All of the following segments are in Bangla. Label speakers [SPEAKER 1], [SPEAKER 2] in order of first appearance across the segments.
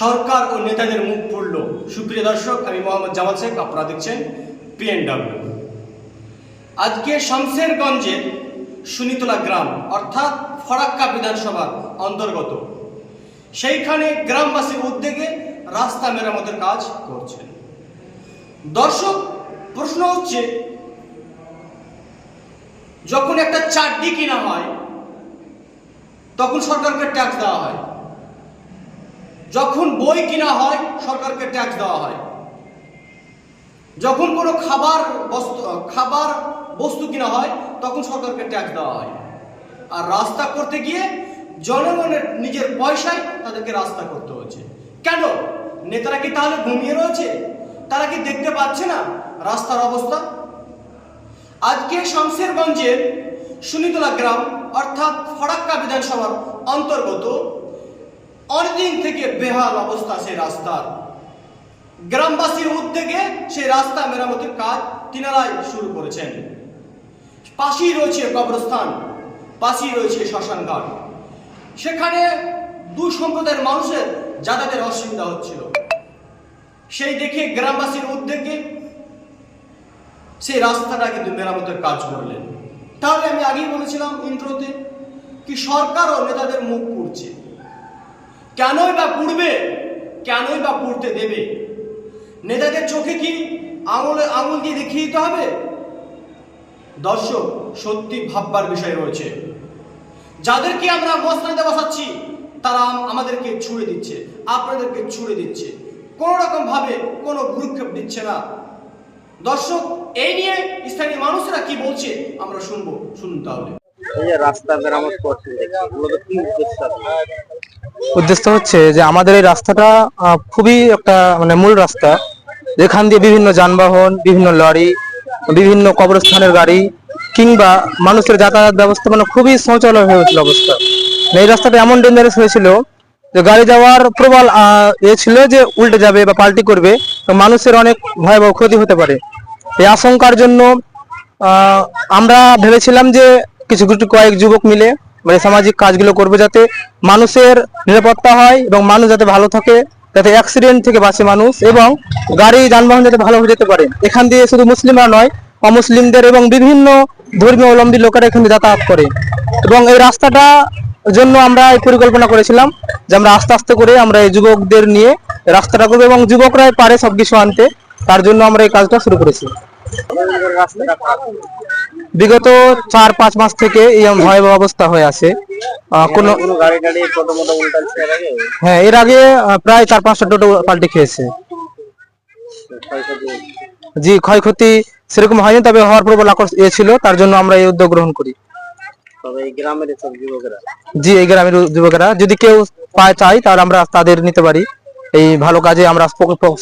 [SPEAKER 1] সরকার ও নেতাদের মুখ পড়ল। সুপ্রিয় দর্শক, আমি মোহাম্মদ জামাল শেখ, আপনারা দেখছেন পিএনডব্লিউ আজকে শামসেরগঞ্জের সুনিতলা গ্রাম, অর্থাৎ ফরাক্কা বিধানসভার অন্তর্গত। সেইখানে গ্রামবাসীর উদ্যোগে রাস্তা মেরামতের কাজ করছেন। দর্শক, প্রশ্ন হচ্ছে, যখন একটা চারটি কিনা হয়, তখন সরকারকে ট্যাক্স দেওয়া হয়। যখন বই কিনা হয়, সরকারকে ট্যাক্স দেওয়া হয়। যখন কোনো খাবার বস্তু খাবার বস্তু কিনা হয়, তখন সরকারকে ট্যাক্স দেওয়া হয়। আর রাস্তা করতে গিয়ে জনগণের নিজের পয়সায় তাদেরকে রাস্তা করতে হচ্ছে। কেন? নেতারা কি তাহলে ঘুমিয়ে রয়েছে? তারা কি দেখতে পাচ্ছে না রাস্তার অবস্থা? আজকে শমশেরগঞ্জের সুনিতলা গ্রাম, অর্থাৎ ফরাক্কা বিধানসভার অন্তর্গত অনেকদিন থেকে বেহাল অবস্থা সেই রাস্তার। গ্রামবাসীর উদ্যোগে সেই রাস্তা মেরামতের কাজ তিনারাই শুরু করেছেন। পাশেই রয়েছে কবরস্থান, পাশেই রয়েছে শ্মশানঘাট। সেখানে দু সম্প্রদায়ের মানুষের যাতায়াতের অসুবিধা হচ্ছিল। সেই দেখে গ্রামবাসীর উদ্যোগে সেই রাস্তাটা কিন্তু মেরামতের কাজ করলেন। তাহলে আমি আগেই বলেছিলাম ইন্ট্রোতে কি সরকার ও নেতাদের মুখ পুড়ছে। কেনই বা পুড়বে? কেনই বা পুড়তে দেবে? নেতাদের চোখে কি আঙুলে আঙুল দিয়ে দেখিয়ে দিতে হবে? দর্শক, সত্যি ভাববার বিষয় রয়েছে। যাদেরকে আমরা মসনাদে বসাচ্ছি, তারা আমাদেরকে ছুড়ে দিচ্ছে, আপনাদেরকে ছুড়ে দিচ্ছে। কোনো রকম ভাবে কোনো ভ্রুক্ষেপ দিচ্ছে না। দর্শক, এই নিয়ে স্থানীয় মানুষরা কি বলছে, আমরা শুনব। শুনুন তাহলে।
[SPEAKER 2] এই যে রাস্তা মেরামত করছে মূলত কি উদ্দেশ্য?
[SPEAKER 3] উদ্দেশ্য হচ্ছে যে আমাদের এই রাস্তাটা খুবই একটা মানে মূল রাস্তা। যেখান দিয়ে বিভিন্ন যানবাহন, বিভিন্ন লরি, বিভিন্ন কবরস্থানের গাড়ি কিংবা মানুষের যাতায়াত ব্যবস্থা মানে খুবই শৌচালয় হয়ে উঠছিল অবস্থা। মানে এই রাস্তাটা এমন ডেঞ্জারাস হয়েছিল যে গাড়ি যাওয়ার প্রবল এ ছিল যে উল্টে যাবে বা পাল্টি করবে মানুষের অনেক ভয়াবহ ক্ষতি হতে পারে। এই আশঙ্কার জন্য আমরা ভেবেছিলাম যে কিছু কিছু কয়েক যুবক মিলে মানে সামাজিক কাজগুলো করবে যাতে মানুষের নিরাপত্তা হয় এবং মানুষ যাতে ভালো থাকে, যাতে অ্যাক্সিডেন্ট থেকে বাঁচে মানুষ এবং গাড়ি, যানবাহন যাতে ভালোভাবে যেতে পারে। এখান দিয়ে শুধু মুসলিমরা নয়, অমুসলিমদের এবং বিভিন্ন ধর্মীয় অবলম্বী লোকেরা এখান দিয়ে যাতায়াত করে। এবং এই রাস্তাটা জন্য আমরা এই পরিকল্পনা করেছিলাম যে আমরা আস্তে আস্তে করে আমরা এই যুবকদের নিয়ে রাস্তাটা করব এবং যুবকরাই পারে সবকিছু আনতে। তার জন্য আমরা এই কাজটা শুরু করেছি। বিগত চার পাঁচ মাস থেকে এই ভয়াবহ অবস্থা হয়ে আছে। কোনো হ্যাঁ এর আগে প্রায় চার পাঁচটা টোটো পাল্টে খেয়েছে। জি ক্ষয়ক্ষতি সেরকম হয়নি তবে হওয়ার প্রবল আকর্ষ এ ছিল তার জন্য আমরা এই উদ্যোগ গ্রহণ করি।
[SPEAKER 2] তবে এই গ্রামের সব যুবকেরা?
[SPEAKER 3] জি এই গ্রামের যুবকেরা যদি কেউ পায় চাই তাহলে আমরা তাদের নিতে পারি। এই ভালো কাজে আমরা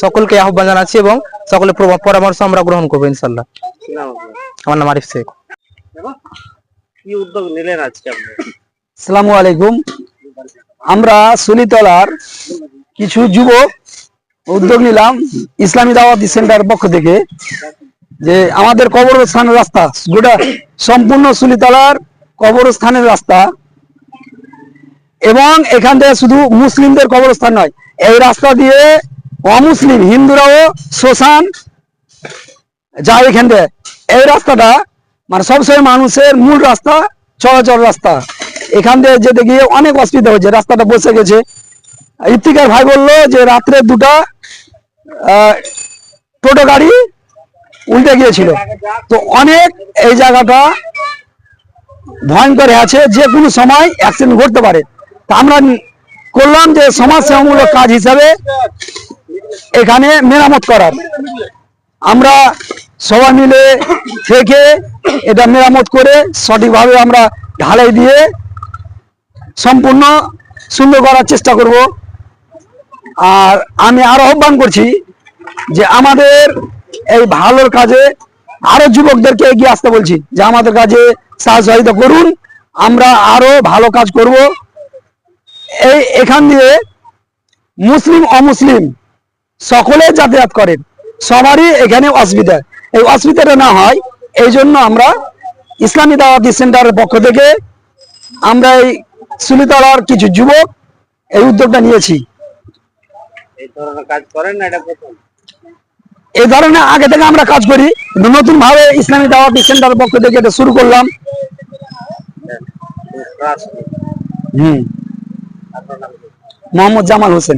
[SPEAKER 3] সকলকে আহ্বান জানাচ্ছি এবং সকলের পরামর্শ আমরা গ্রহণ করব ইনশাল্লাহ। আমার নাম আরিফ শেখ।
[SPEAKER 2] কি উদ্যোগ নিলেন আজকে
[SPEAKER 4] আসসালামু আলাইকুম। আমরা সুলিতলার কিছু যুবক উদ্যোগ নিলাম ইসলামী দাওয়াতি সেন্টার পক্ষ থেকে, যে আমাদের কবরস্থানের রাস্তা, গোটা সম্পূর্ণ সুলিতলার কবরস্থানের রাস্তা। এবং এখান থেকে শুধু মুসলিমদের কবরস্থান নয়, এই রাস্তা দিয়ে অমুসলিম, হিন্দুরাও শ্মশান যায় এখান থেকে। এই রাস্তাটা মানে সবসময় মানুষের মূল রাস্তা চলাচল রাস্তা। এখান দিয়ে যেতে গিয়ে অনেক অসুবিধা হচ্ছে রাস্তাটা বসে গেছে। ইফতিকার ভাই বলল যে রাত্রে দুটা টোটো গাড়ি উল্টে গিয়েছিল। তো অনেক এই জায়গাটা ভয়ঙ্কর আছে, যে কোনো সময় অ্যাক্সিডেন্ট ঘটতে পারে। তা আমরা করলাম যে সমাজসেবামূলক কাজ হিসাবে এখানে মেরামত করার। আমরা সবাই মিলে থেকে এটা মেরামত করে সঠিকভাবে আমরা ঢালাই দিয়ে সম্পূর্ণ সুন্দর করার চেষ্টা করব। আর আমি আরও আহ্বান করছি যে আমাদের এই ভালোর কাজে আরও যুবকদেরকে এগিয়ে আসতে বলছি, যে আমাদের কাজে সাহায্য করুন, আমরা আরও ভালো কাজ করব। এই এখান দিয়ে মুসলিম, অমুসলিম সকলে যাতায়াত করেন, সবারই এখানে অসুবিধা। এই অসুবিধাটা না হয় এই জন্য আমরা ইসলামী দাওয়াতি সেন্টারের পক্ষ থেকে আমরা এই সুলিতলার কিছু যুবক এই উদ্যোগটা নিয়েছি।
[SPEAKER 2] এই ধরনের কাজ করেন না এটা প্রথম?
[SPEAKER 4] এই ধরনের আগে থেকে আমরা কাজ করি নতুন ভাবে ইসলামী দাওয়াতি সেন্টারের পক্ষ থেকে এটা শুরু করলাম।
[SPEAKER 2] ট্রাস্ট
[SPEAKER 4] হুম? মোহাম্মদ জামাল হোসেন।